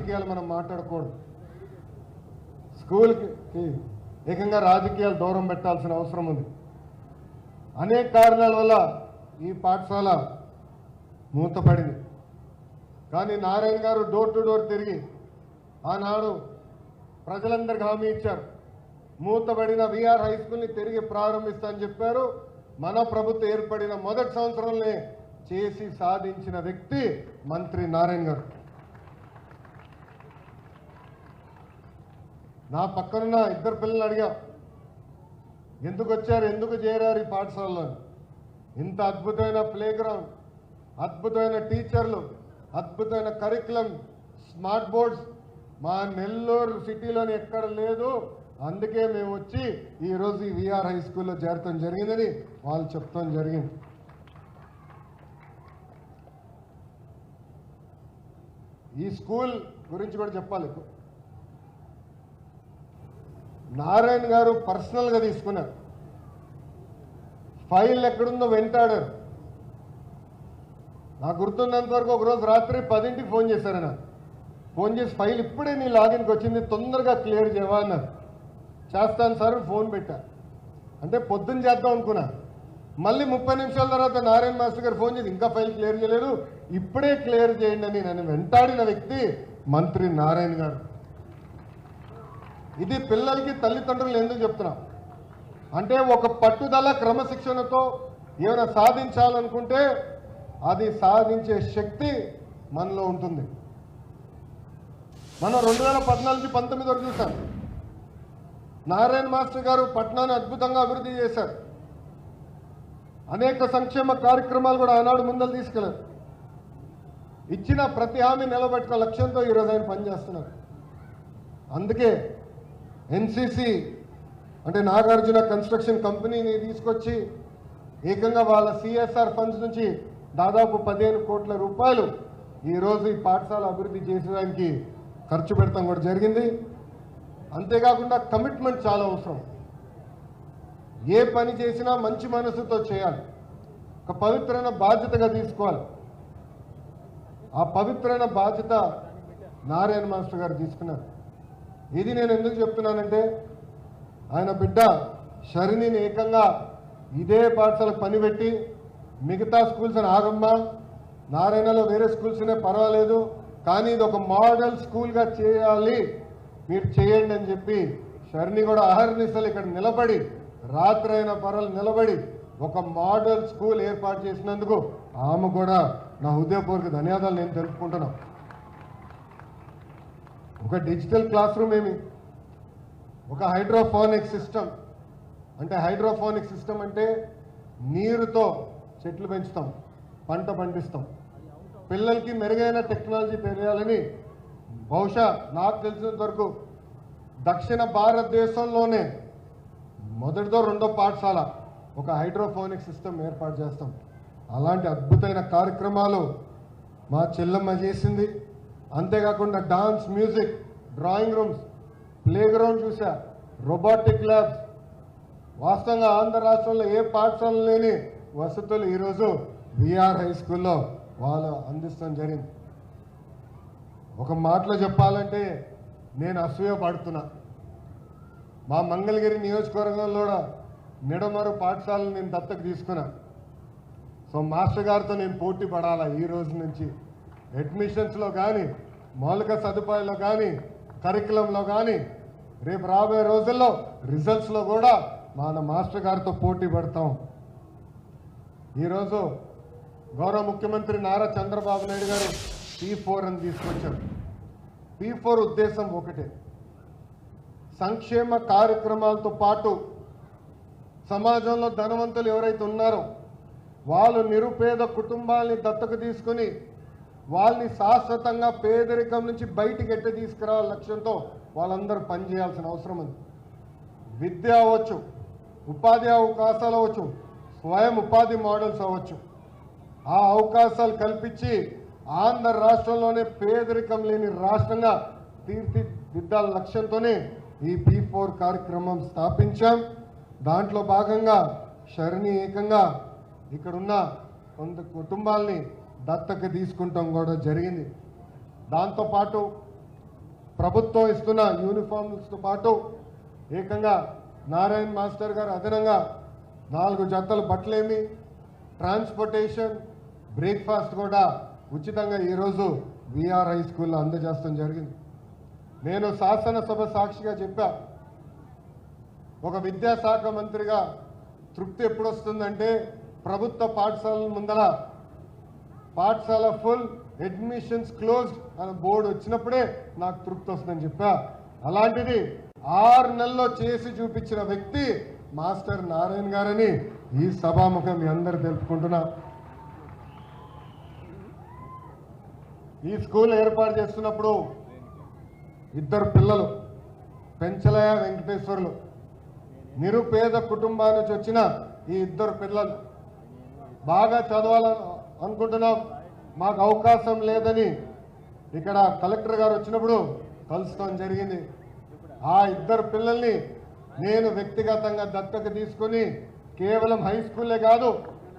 రాజకీయాలు మనం మాట్లాడకూడదు. స్కూల్కి ఏకంగా రాజకీయాలు దూరం పెట్టాల్సిన అవసరం ఉంది. అనేక కారణాల వల్ల ఈ పాఠశాల మూతపడింది. కానీ నారాయణ గారు డోర్ టు డోర్ తిరిగి ఆనాడు ప్రజలందరికీ హామీ ఇచ్చారు. మూతబడిన విఆర్ హై స్కూల్ని తిరిగి ప్రారంభిస్తా చెప్పారు. మన ప్రభుత్వం ఏర్పడిన మొదటి సంవత్సరంలోనే చేసి సాధించిన వ్యక్తి మంత్రి నారాయణ గారు. నా పక్కనున్న ఇద్దరు పిల్లలు అడిగా ఎందుకు వచ్చారు? ఎందుకు చేరారు ఈ పాఠశాలలో? ఇంత అద్భుతమైన ప్లే గ్రౌండ్ అద్భుతమైన టీచర్లు అద్భుతమైన కరికులం స్మార్ట్ బోర్డ్స్ మా నెల్లూరు సిటీలోని ఎక్కడ లేదు. అందుకే మేము వచ్చి ఈరోజు ఈ విఆర్ హై స్కూల్లో చేరటం జరిగిందని వాళ్ళు చెప్తాం జరిగింది. ఈ స్కూల్ గురించి కూడా చెప్పాలి నారాయణ గారు పర్సనల్గా తీసుకున్నారు. ఫైల్ ఎక్కడుందో వెంటాడారు. నాకు గుర్తున్నంత వరకు ఒకరోజు రాత్రి పదింటికి ఫోన్ చేశారు నాకు ఫోన్ చేసి ఫైల్ ఇప్పుడే నీ లాగిన్కి వచ్చింది తొందరగా క్లియర్ చేయవా అన్నారు. చేస్తాను సార్ ఫోన్ పెట్టా. అంటే పొద్దున్న చేద్దాం అనుకున్నా. మళ్ళీ ముప్పై నిమిషాల తర్వాత నారాయణ మాస్టర్ గారు ఫోన్ చేసి ఇంకా ఫైల్ క్లియర్ చేయలేదు. ఇప్పుడే క్లియర్ చేయండి అని నన్ను వెంటాడిన వ్యక్తి మంత్రి నారాయణ గారు. ఇది పిల్లలకి తల్లిదండ్రులు ఎందుకు చెప్తున్నాం? అంటే ఒక పట్టుదల క్రమశిక్షణతో ఏమైనా సాధించాలనుకుంటే అది సాధించే శక్తి మనలో ఉంటుంది. మనం రెండు వేల పద్నాలుగు పంతొమ్మిది వరకు చూసాం నారాయణ మాస్టర్ గారు పట్నాన్ని అద్భుతంగా అభివృద్ధి చేశారు. అనేక సంక్షేమ కార్యక్రమాలు కూడా ఆనాడు ముందలు తీసుకెళ్ళారు. ఇచ్చిన ప్రతి హామీ నిలబెట్టుకున్న లక్ష్యంతో ఈరోజు ఆయన పనిచేస్తున్నారు. అందుకే ఎన్సిసి అంటే నాగార్జున కన్స్ట్రక్షన్ కంపెనీని తీసుకొచ్చి ఏకంగా వాళ్ళ సిఎస్ఆర్ ఫండ్స్ నుంచి దాదాపు పదిహేను కోట్ల రూపాయలు ఈరోజు ఈ పాఠశాల అభివృద్ధి చేసేదానికి ఖర్చు పెడతాం కూడా జరిగింది. అంతేకాకుండా కమిట్మెంట్ చాలా అవసరం. ఏ పని చేసినా మంచి మనసుతో చేయాలి. ఒక పవిత్రమైన బాధ్యతగా తీసుకోవాలి. ఆ పవిత్రమైన బాధ్యత నారాయణ మాస్టర్ గారు తీసుకున్నారు. ఇది నేను ఎందుకు చెప్తున్నానంటే ఆయన బిడ్డ షరిని ఏకంగా ఇదే పాఠశాలకు పనిపెట్టి మిగతా స్కూల్స్ అని ఆగమ్మా నారాయణలో వేరే స్కూల్స్నే పర్వాలేదు కానీ ఇది ఒక మోడల్ స్కూల్గా చేయాలి మీరు చేయండి అని చెప్పి షర్ని కూడా అహర్నిశలు ఇక్కడ నిలబడి రాత్రైన పరలు నిలబడి ఒక మోడల్ స్కూల్ ఏర్పాటు చేసినందుకు ఆమె కూడా నా హృదయపూర్వక ధన్యవాదాలు నేను తెలుపుకుంటున్నాను. ఒక డిజిటల్ క్లాస్ రూమ్ ఏమి? ఒక హైడ్రోఫోనిక్ సిస్టమ్. అంటే హైడ్రోఫోనిక్ సిస్టమ్ అంటే నీరుతో చెట్లు పెంచుతాం పంట పండిస్తాం. పిల్లలకి మెరుగైన టెక్నాలజీ తెలియాలని బహుశా నాకు తెలిసినంత వరకు దక్షిణ భారతదేశంలోనే మొదటిదో రెండో పాఠశాల ఒక హైడ్రోఫోనిక్ సిస్టమ్ ఏర్పాటు చేస్తాం. అలాంటి అద్భుతమైన కార్యక్రమాలు మా చెల్లమ్మ చేసింది. అంతేకాకుండా dance music drawing rooms play ground చూసా రోబోటిక్ ల్యాబ్స్. వాస్తవంగా ఆంధ్ర రాష్ట్రంలో ఏ పాఠశాల లేని వసతులు ఈరోజు విఆర్ హై స్కూల్లో వాళ్ళు అందిస్తాం జరిగింది. ఒక మాటలో చెప్పాలంటే నేను అసూయ పడుతున్నా. మా మంగళగిరి నియోజకవర్గంలో కూడా నిడమరు పాఠశాలను నేను దత్తకు తీసుకున్నా. సో మాస్టర్ గారితో నేను పోటీ పడాలా ఈ రోజు నుంచి? అడ్మిషన్స్లో కానీ మౌలిక సదుపాయాల్లో కానీ కరికులంలో కానీ రేపు రాబోయే రోజుల్లో రిజల్ట్స్లో కూడా మన మాస్టర్ గారితో పోటీ పడతాం. ఈరోజు గౌరవ ముఖ్యమంత్రి నారా చంద్రబాబు నాయుడు గారు పీ ఫోర్ అని తీసుకొచ్చారు. పీ ఫోర్ ఉద్దేశం ఒకటే. సంక్షేమ కార్యక్రమాలతో పాటు సమాజంలో ధనవంతులు ఎవరైతే ఉన్నారో వాళ్ళు నిరుపేద కుటుంబాలని దత్తకు తీసుకుని వాళ్ళని శాశ్వతంగా పేదరికం నుంచి బయటికి ఎట్ట తీసుకురావాల లక్ష్యంతో వాళ్ళందరూ పనిచేయాల్సిన అవసరం ఉంది. విద్య అవ్వచ్చు ఉపాధి అవకాశాలు అవ్వచ్చు స్వయం ఉపాధి మోడల్స్ అవ్వచ్చు. ఆ అవకాశాలు కల్పించి ఆంధ్ర రాష్ట్రంలోనే పేదరికం లేని రాష్ట్రంగా తీర్చిదిద్దాల లక్ష్యంతోనే ఈ పీ ఫోర్ కార్యక్రమం స్థాపించాం. దాంట్లో భాగంగా శరణి ఏకంగా ఇక్కడున్న కొంత కుటుంబాల్ని దత్తకు తీసుకుంటాం కూడా జరిగింది. దాంతోపాటు ప్రభుత్వం ఇస్తున్న యూనిఫామ్స్తో పాటు ఏకంగా నారాయణ మాస్టర్ గారు అదనంగా నాలుగు జతలు బట్టలేమి ట్రాన్స్పోర్టేషన్ బ్రేక్ఫాస్ట్ కూడా ఉచితంగా ఈరోజు విఆర్ హై స్కూల్లో అందజేస్తాం జరిగింది. నేను శాసనసభ సాక్షిగా చెప్పా ఒక విద్యాశాఖ మంత్రిగా తృప్తి ఎప్పుడు వస్తుందంటే ప్రభుత్వ పాఠశాలల ముందర పాఠశాల ఫుల్ అడ్మిషన్స్ క్లోజ్డ్ అనే బోర్డు వచ్చినప్పుడే నాకు తృప్తి వస్తుందని చెప్పా. అలాంటిది ఆరు నెలల్లో చేసి చూపించిన వ్యక్తి మాస్టర్ నారాయణ గారని ఈ సభాముఖం మీ అందరు తెలుపుకుంటున్నా. ఈ స్కూల్ ఏర్పాటు చేస్తున్నప్పుడు ఇద్దరు పిల్లలు పెంచలయ వెంకటేశ్వర్లు నిరుపేద కుటుంబానికి నుంచి వచ్చిన ఈ ఇద్దరు పిల్లలు బాగా చదవాలని అనుకుంటున్నాం. మాకు అవకాశం లేదని ఇక్కడ కలెక్టర్ గారు వచ్చినప్పుడు కలుసుకోవడం జరిగింది. ఆ ఇద్దరు పిల్లల్ని నేను వ్యక్తిగతంగా దత్తత తీసుకొని కేవలం హై స్కూలే కాదు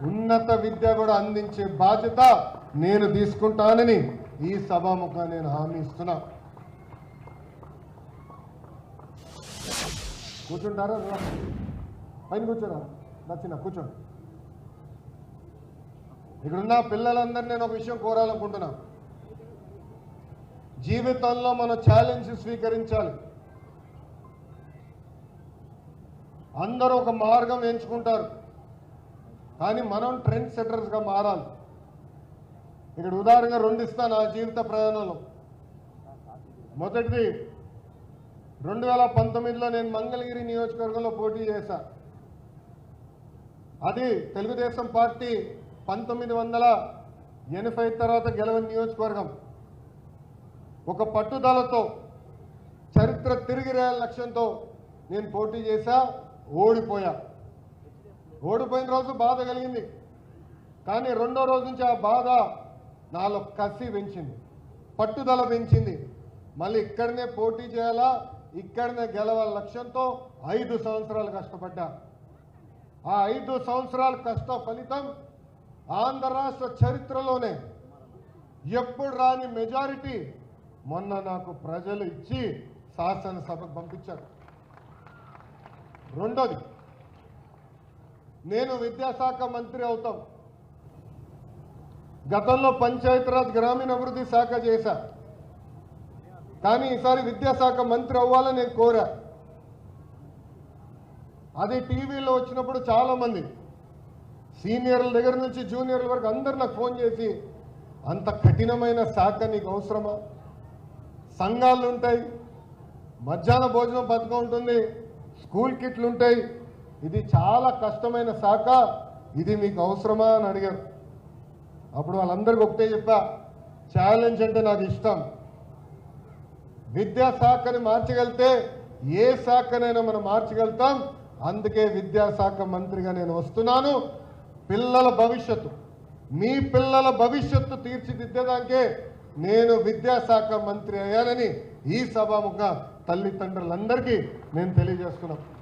ఉన్నత విద్య కూడా అందించే బాధ్యత నేను తీసుకుంటానని ఈ సభాముఖంగా నేను హామీ ఇస్తున్నా. కూర్చుంటారా? పైన కూర్చోరా. నచ్చిన కూర్చోండి. ఇక్కడున్న పిల్లలందరినీ నేను ఒక విషయం కోరాలనుకుంటున్నా. జీవితంలో మన ఛాలెంజ్ స్వీకరించాలి. అందరూ ఒక మార్గం ఎంచుకుంటారు. కానీ మనం ట్రెండ్ సెటర్స్గా మారాలి. ఇక్కడ ఉదాహరణగా రెండు ఇస్తాను నా జీవిత ప్రయాణంలో. మొదటిది రెండు వేల పంతొమ్మిదిలో నేను మంగళగిరి నియోజకవర్గంలో పోటీ చేశా. అది తెలుగుదేశం పార్టీ పంతొమ్మిది వందల ఎనభై తర్వాత గెలవని నియోజకవర్గం. ఒక పట్టుదలతో చరిత్ర తిరిగి రేయాల లక్ష్యంతో నేను పోటీ చేశా ఓడిపోయా. ఓడిపోయిన రోజు బాధ కలిగింది. కానీ రెండో రోజు నుంచి ఆ బాధ నాలో కసి పెంచింది పట్టుదల పెంచింది. మళ్ళీ ఇక్కడనే పోటీ చేయాలా ఇక్కడనే గెలవాల లక్ష్యంతో ఐదు సంవత్సరాలు కష్టపడ్డా. ఆ ఐదు సంవత్సరాల కష్ట ఫలితం ఆంధ్ర రాష్ట్ర చరిత్రలోనే ఎప్పుడు రాని మెజారిటీ మొన్న నాకు ప్రజలు ఇచ్చి శాసనసభకు పంపించారు. రెండోది నేను విద్యాశాఖ మంత్రి అవుతాం. గతంలో పంచాయతీరాజ్ గ్రామీణాభివృద్ధి శాఖ చేశా. కానీ ఈసారి విద్యాశాఖ మంత్రి అవ్వాలని నేను కోరా. అది టీవీలో వచ్చినప్పుడు చాలామంది సీనియర్ల దగ్గర నుంచి జూనియర్ల వరకు అందరు నాకు ఫోన్ చేసి అంత కఠినమైన శాఖ నీకు అవసరమా? సంఘాలు ఉంటాయి మధ్యాహ్న భోజనం పథకం ఉంటుంది స్కూల్ కిట్లు ఉంటాయి. ఇది చాలా కష్టమైన శాఖ ఇది మీకు అవసరమా? అని అడిగారు. అప్పుడు వాళ్ళందరికీ ఒకటే చెప్పా ఛాలెంజ్ అంటే నాకు ఇష్టం. విద్యాశాఖని మార్చగలితే ఏ శాఖనైనా మనం మార్చగలుగుతాం. అందుకే విద్యాశాఖ మంత్రిగా నేను వస్తున్నాను. పిల్లల భవిష్యత్తు. మీ పిల్లల భవిష్యత్తు తీర్చిదిద్దేదానికే నేను విద్యాశాఖ మంత్రి అయ్యానని ఈ సభాముఖ తల్లిదండ్రులందరికీ నేను తెలియజేస్తున్నాను.